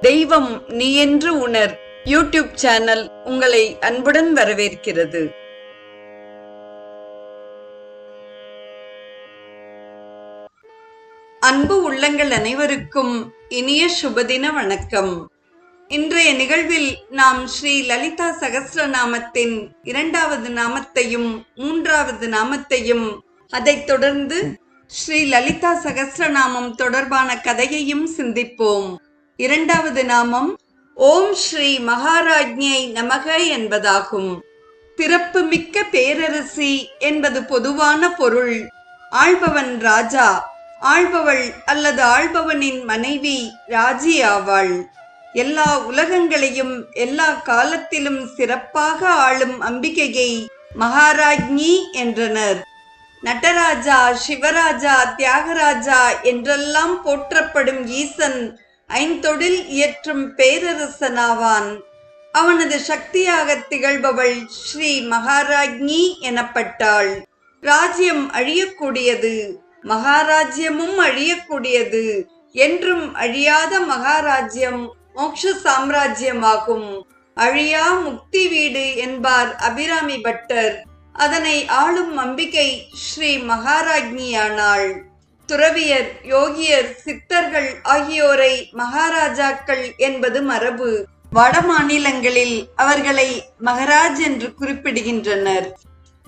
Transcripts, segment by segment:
தெய்வம் நீ என்று உணர். யூடியூப் சேனல் உங்களை அன்புடன் வரவேற்கிறது. அன்பு உள்ளங்கள் அனைவருக்கும் இனிய சுபதின வணக்கம். இன்றைய நிகழ்வில் நாம் ஸ்ரீ லலிதா சகஸ்ரநாமத்தின் இரண்டாவது நாமத்தையும் மூன்றாவது நாமத்தையும் அதைத் தொடர்ந்து ஸ்ரீ லலிதா சகஸ்ரநாமம் தொடர்பான கதையையும் சிந்திப்போம். இரண்டாவது நாமம் ஓம் ஸ்ரீ மகாராஜ்ஞை நமக என்பதாகும். பிறப்பு மிக்க பேரரசி என்பது பொதுவான பொருள். ஆள்பவன் ராஜா ஆள்பவள் அல்லது ஆள்பவனின் மனைவி ராஜி ஆவாள். எல்லா உலகங்களையும் எல்லா காலத்திலும் சிறப்பாக ஆளும் அம்பிகையை மகாராஜ்ஞி என்றனர். நடராஜா சிவராஜா தியாகராஜா என்றெல்லாம் போற்றப்படும் ஈசன் ஐந்தொழில் இயற்றும் பேரரசனாவான். அவனது சக்தியாக திகழ்பவள் ஸ்ரீ மகாராஜ்ஞி எனப்பட்டாள். ராஜ்யம் அழியக்கூடியது மகாராஜ்யமும் அழியக்கூடியது. என்றும் அழியாத மகாராஜ்யம் மோக்ஷ சாம்ராஜ்யமாகும். அழியா முக்தி வீடு என்பார் அபிராமி பட்டர். அதனை ஆளும் அம்பிகை ஸ்ரீ மகாராஜ்ஞியானாள் துறவியர் யோகியர் சித்தர்கள் ஆகியோரை மகாராஜாக்கள் என்பது மரபு. வட மாநிலங்களில் அவர்களை மகராஜ் என்று குறிப்பிடுகின்றனர்.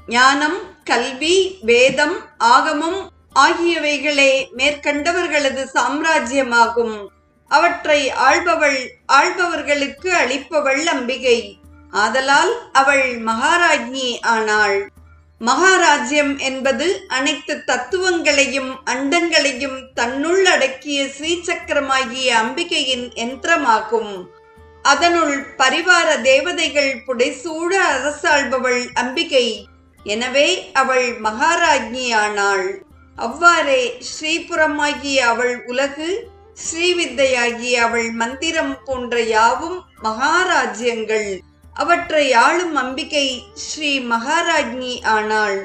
ஞானம் கல்வி வேதம் ஆகமம் ஆகியவைகளே மேற்கண்டவர்களது சாம்ராஜ்யமாகும். அவற்றை ஆள்பவள் ஆள்பவர்களுக்கு அளிப்பவள் அம்பிகை. ஆதலால் அவள் மகாராஜ்ஞி ஆனாள். மகாராஜ்யம் என்பது அனைத்து தத்துவங்களையும் அண்டங்களையும் தன்னுள் அடக்கிய ஸ்ரீசக்கரமாகிய அம்பிகையின் யந்திரமாகும். அதனுள் பரிவார தேவதைகள் புடைசூட அரசாள்பவள் அம்பிகை. எனவே அவள் மகாராஜ்ஞியானாள். அவ்வாறே ஸ்ரீபுரமாகிய அவள் உலகு ஸ்ரீவித்தையாகிய அவள் மந்திரம் போன்ற யாவும் மகாராஜ்யங்கள். அவற்றை ஆளும் அம்பிகை ஸ்ரீ மகாராஜ்னி ஆனாள்.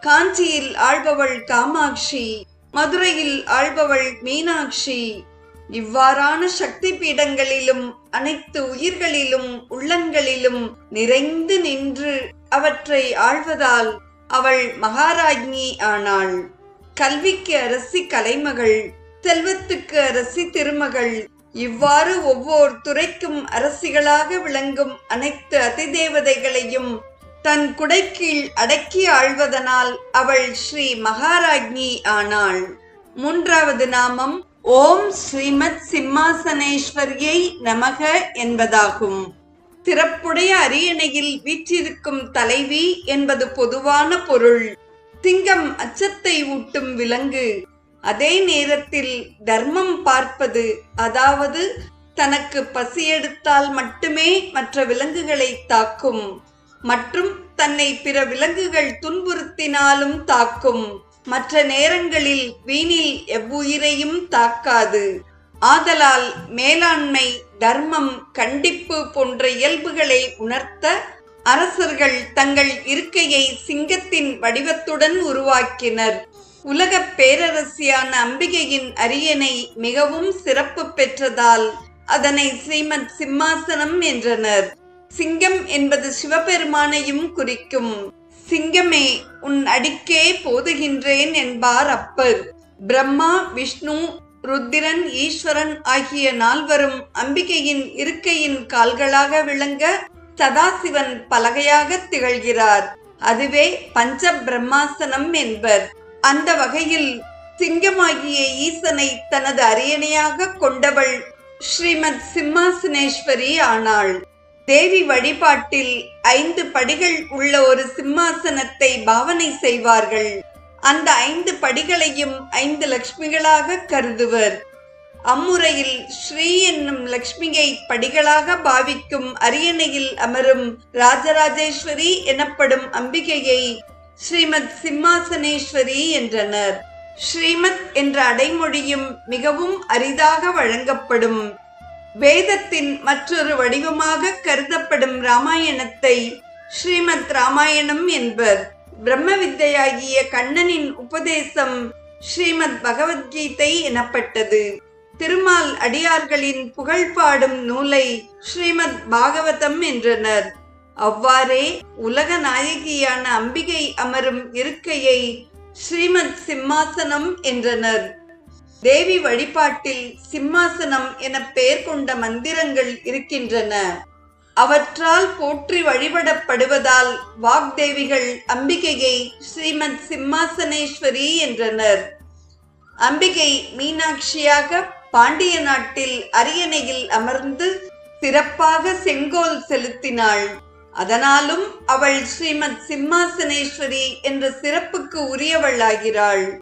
காஞ்சியில் ஆள்பவள் காமாட்சி மதுரையில் ஆள்பவள் மீனாட்சி. இவ்வாறான சக்தி பீடங்களிலும் அனைத்து உயிர்களிலும் உள்ளங்களிலும் நிறைந்து நின்று அவற்றை ஆள்வதால் அவள் மகாராஜ்ஞி ஆனாள். கல்விக்கு அரசி கலைமகள் செல்வத்துக்கு அரசி திருமகள் இவ்வாறு ஒவ்வொரு துறைக்கும் அரசிகளாக விளங்கும் அனைத்து அதிதேவதைகளையும் தன் குடைக்கீழ் அடக்கி ஆழ்வதனால் அவள் ஸ்ரீ மகாராஜ்ஞி ஆனாள். மூன்றாவது நாமம் ஓம் ஸ்ரீமத் சிம்மாசனேஸ்வரியை நமக என்பதாகும். சிறப்புடைய அரியணையில் வீற்றிருக்கும் தலைவி என்பது பொதுவான பொருள். சிங்கம் அச்சத்தை ஊட்டும் விலங்கு. அதே நேரத்தில் தர்மம் பார்ப்பது அதாவது தனக்கு பசி எடுத்தால் மட்டுமே மற்ற விலங்குகளை தாக்கும் மற்றும் தன்னை பிற விலங்குகள் துன்புறுத்தினாலும் தாக்கும். மற்ற நேரங்களில் வீணில் எவ்வுயிரையும் தாக்காது. ஆதலால் மேலாண்மை தர்மம் கண்டிப்பு போன்ற இயல்புகளை உணர்த்த அரசர்கள் தங்கள் இருக்கையை சிங்கத்தின் வடிவத்துடன் உருவாக்கினர். உலகப் பேரரசியான அம்பிகையின் அரியணை மிகவும் சிறப்பு பெற்றதால் அதனை ஸ்ரீமத் சிம்மாசனம் என்றனர். சிங்கம் என்பது சிவபெருமானையும் குறிக்கும். சிங்கமே உன் அடிக்கே போதுகின்றேன் என்பார் அப்பர். பிரம்மா விஷ்ணு ருத்திரன் ஈஸ்வரன் ஆகிய நால்வரும் அம்பிகையின் இருக்கையின் கால்களாக விளங்க சதாசிவன் பலகையாக திகழ்கிறார். அதுவே பஞ்ச பிரம்மாசனம் என்பர். அந்த வகையில் சிங்கமாகிய ஈசனை தனது அரியணையாக கொண்டவள் ஸ்ரீமத் சிம்மாசனேஸ்வரி ஆனாள். தேவி வழிபாட்டில் ஐந்து படிகள் உள்ள ஒரு சிம்மாசனத்தை பாவனை செய்வார்கள். அந்த ஐந்து படிகளையும் ஐந்து லக்ஷ்மிகளாக கருதுவர். அம்முறையில் ஸ்ரீ என்னும் லக்ஷ்மியை படிகளாக பாவிக்கும் அரியணையில் அமரும் ராஜராஜேஸ்வரி எனப்படும் அம்பிகையை ஸ்ரீமத் சிம்மாசனேஸ்வரி என்றனர். ஸ்ரீமத் என்ற அடைமொழியும் மிகவும் அரிதாக வழங்கப்படும். வேதத்தின் மற்றொரு வடிவமாக கருதப்படும் ராமாயணத்தை ஸ்ரீமத் ராமாயணம் என்பர். பிரம்ம வித்தையாகிய கண்ணனின் உபதேசம் ஸ்ரீமத் பகவத்கீதை எனப்பட்டது. திருமால் அடியார்களின் புகழ் பாடும் நூலை ஸ்ரீமத் பாகவதம் என்றனர். அவ்வாறே உலக நாயகியான அம்பிகை அமரும் இருக்கையை ஸ்ரீமத் சிம்மாசனம் என்றனர். தேவி வழிபாட்டில் சிம்மாசனம் என பெயர் கொண்ட மந்திரங்கள் இருக்கின்றன. அவற்றால் போற்றி வழிபடப்படுவதால் வாக்தேவிகள் அம்பிகையை ஸ்ரீமத் சிம்மாசனேஸ்வரி என்றனர். அம்பிகை மீனாட்சியாக பாண்டிய நாட்டில் அரியணையில் அமர்ந்து சிறப்பாக செங்கோல் செலுத்தினாள். அதனாலும் அவள் ஸ்ரீமத் சிம்மாசனேஸ்வரி என்ற சிறப்புக்கு உரியவளாகிறாள்.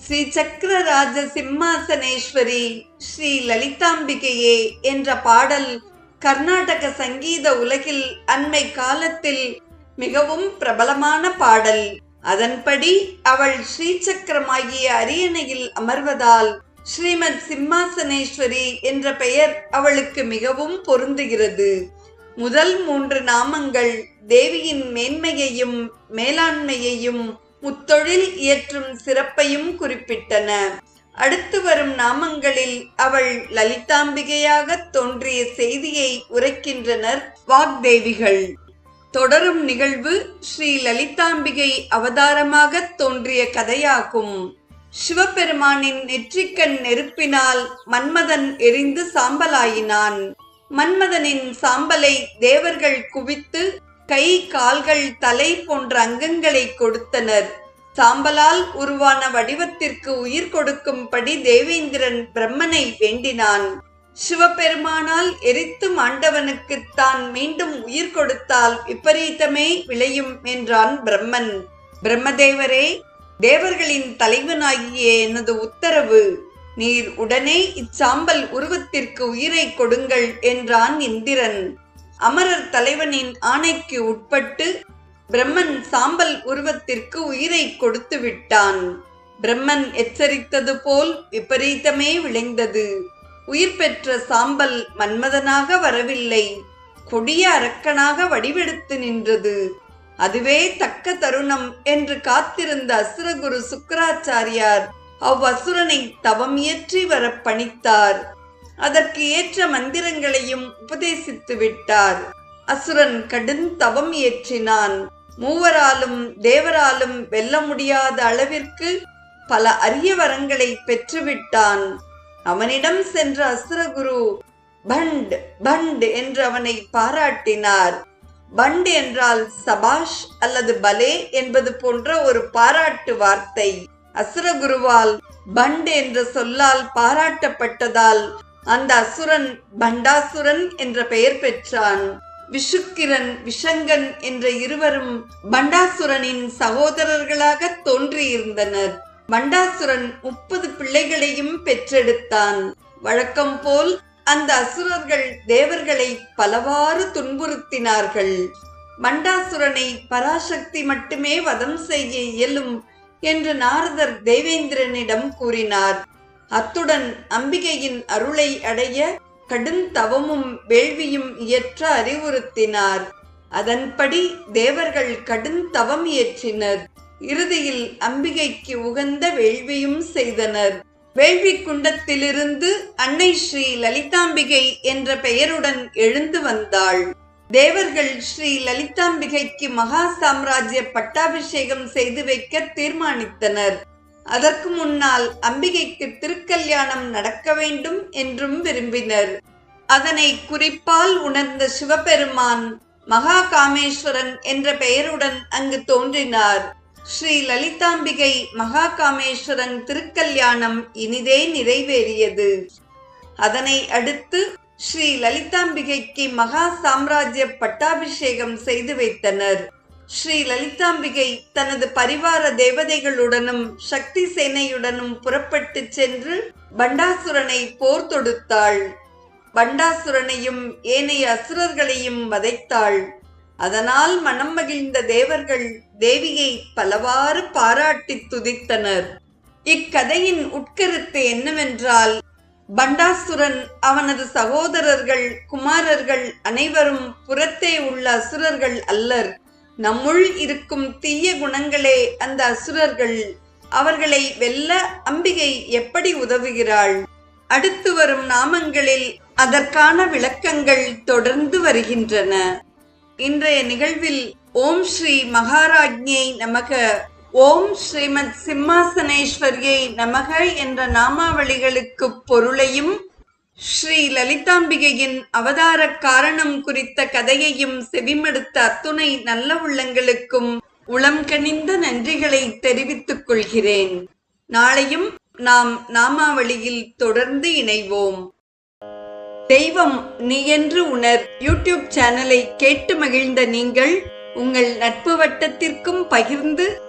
ஸ்ரீ சக்கரராஜ சிம்மாசனேஸ்வரி ஸ்ரீ லலிதாம்பிகையே என்ற பாடல் கர்நாடக சங்கீத உலகில் அண்மை காலத்தில் மிகவும் பிரபலமான பாடல். அதன்படி அவள் ஸ்ரீசக்கரமாகிய அரியணையில் அமர்வதால் ஸ்ரீமத் சிம்மாசனேஸ்வரி என்ற பெயர் அவளுக்கு மிகவும் பொருந்துகிறது. முதல் மூன்று நாமங்கள் தேவியின் மேன்மையையும் மேலாண்மையையும் முத்தொழில் இயற்றும் சிறப்பையும் குறிப்பிட்டன. அடுத்து வரும் நாமங்களில் அவள் லலிதாம்பிகையாக தோன்றிய செய்தியை உரைக்கின்றனர் வாக்தேவிகள். தொடரும் நிகழ்வு ஸ்ரீ லலிதாம்பிகை அவதாரமாக தோன்றிய கதையாகும். சிவபெருமானின் நெற்றிக்கண் நெருப்பினால் மன்மதன் எரிந்து சாம்பலாயினான். மன்மதனின் சாம்பலை தேவர்கள் குவித்து கை கால்கள் தலை போன்ற அங்கங்களை கொடுத்தனர். சாம்பலால் உருவான வடிவத்திற்கு உயிர் கொடுக்கும்படி தேவேந்திரன் பிரம்மனை வேண்டினான். சிவபெருமானால் எரித்து மாண்டவனுக்கு தான் மீண்டும் உயிர் கொடுத்தால் விபரீதமே விளையும் என்றான் பிரம்மன். பிரம்மதேவரே தேவர்களின் தலைவனாகிய எனது உத்தரவு. நீர் உடனே இச்சாம்பல் உருவத்திற்கு உயிரை கொடுங்கள் என்றான் இந்திரன். அமரர் தலைவனின் ஆணைக்கு உட்பட்டு பிரம்மன் சாம்பல் உருவத்திற்கு உயிரை கொடுத்து விட்டான். பிரம்மன் எச்சரித்தது போல் விபரீதமே விளைந்தது. உயிர் பெற்ற சாம்பல் மன்மதனாக வரவில்லை. கொடிய அரக்கனாக வடிவெடுத்து நின்றது. அதுவே தக்க தருணம் என்று காத்திருந்த அசுரகுரு சுக்கராச்சாரியார் அவ்வசுரனை தவம் இயற்றி வர பணித்தார். அதற்கு ஏற்ற மந்திரங்களையும் உபதேசித்து விட்டார். அசுரன் கடும் தவம் இயற்றினான். மூவராலும் தேவராலும் வெல்ல முடியாத அளவிற்கு பல அரிய வரங்களை பெற்றுவிட்டான். அவனிடம் சென்ற அசுரகுரு பண்ட் பண்ட் என்று அவனை பாராட்டினார். பண்ட் என்றால் சபாஷ் அல்லது பலே என்பது போன்ற ஒரு பாராட்டு வார்த்தை. அசுரகுருவால் பண்ட் என்ற சொல்லால் பாராட்டப்பட்டதால் அந்த அசுரன் பண்டாசுரன் என்ற பெயர் பெற்றான். விஷுக்கிரன் விஷங்கன் என்ற இருவரும் பண்டாசுரனின் சகோதரர்களாக தோன்றியிருந்தனர். பண்டாசுரன் முப்பது பிள்ளைகளையும் பெற்றெடுத்தான். வழக்கம் போல் அந்த அசுரர்கள் தேவர்களை பலவாறு துன்புறுத்தினார்கள். மண்டாசுரனை பராசக்தி மட்டுமே வதம் செய்ய இயலும் என்று நாரதர் தேவேந்திரனிடம் கூறினார். அத்துடன் அம்பிகையின் அருளை அடைய கடும் தவமும் வேள்வியும் இயற்ற அறிவுறுத்தினார். அதன்படி தேவர்கள் கடும் தவம் இயற்றினர். இறுதியில் அம்பிகைக்கு உகந்த வேள்வியும் செய்தனர். வேள்வி குண்டத்திலிருந்து அன்னை ஸ்ரீ லலிதாம்பிகை என்ற பெயருடன் எழுந்து வந்தாள். தேவர்கள் ஸ்ரீ லலிதாம்பிகைக்கு மகா சாம்ராஜ்ய பட்டாபிஷேகம் செய்து வைக்க தீர்மானித்தனர். அதற்கு முன்னால் அம்பிகைக்கு திருக்கல்யாணம் நடக்க வேண்டும் என்றும் விரும்பினர். அதனை குறிப்பால் உணர்ந்த சிவபெருமான் மகா காமேஸ்வரன் என்ற பெயருடன் அங்கு தோன்றினார். ஸ்ரீ லலிதாம்பிகை மகா காமேஸ்வரன் திருக்கல்யாணம் இனிதே நிறைவேறியது. அதனை அடுத்து ஸ்ரீ லலிதாம்பிகைக்கு மகா சாம்ராஜ்ய பட்டாபிஷேகம் செய்து வைத்தனர். ஸ்ரீ லலிதாம்பிகை தனது பரிவார தேவதைகளுடனும் சக்தி சேனையுடனும் புறப்பட்டு சென்று பண்டாசுரனை போர் தொடுத்தாள். பண்டாசுரனையும் ஏனைய அசுரர்களையும் வதைத்தாள். அதனால் மனம் மகிழ்ந்த தேவர்கள் தேவியை பலவாறு பாராட்டி துதித்தனர். இக்கதையின் உட்கருத்து என்னவென்றால் பண்டாசுரன் அவனது சகோதரர்கள் குமாரர்கள் அனைவரும் புறத்தே உள்ள அசுரர்கள் அல்லர். நம்முள் இருக்கும் தீய குணங்களே அந்த அசுரர்கள். அவர்களை வெல்ல அம்பிகை எப்படி உதவுகிறாள்? அடுத்து வரும் நாமங்களில் அதற்கான விளக்கங்கள் தொடர்ந்து வருகின்றன. இன்றைய நிகழ்வில் ஓம் ஸ்ரீ மகாராஜ்ஞை நமக. ஓம் ஸ்ரீமத் சிம்மாசனேஸ்வரியை நமக என்ற நாமாவளிகளுக்கு பொருளையும் ஸ்ரீ லலிதாம்பிகையின் அவதார காரணம் குறித்த கதையையும் செவிமடுத்த அத்துணை நல்ல உள்ளங்களுக்கும் உளம் கனிந்த நன்றிகளை தெரிவித்துக் கொள்கிறேன். நாளையும் நாம் நாமாவளியில் தொடர்ந்து இணைவோம். தெய்வம் நீ என்று உணர் யூடியூப் சேனலை கேட்டு மகிழ்ந்த நீங்கள் உங்கள் நட்பு வட்டத்திற்கும் பகிர்ந்து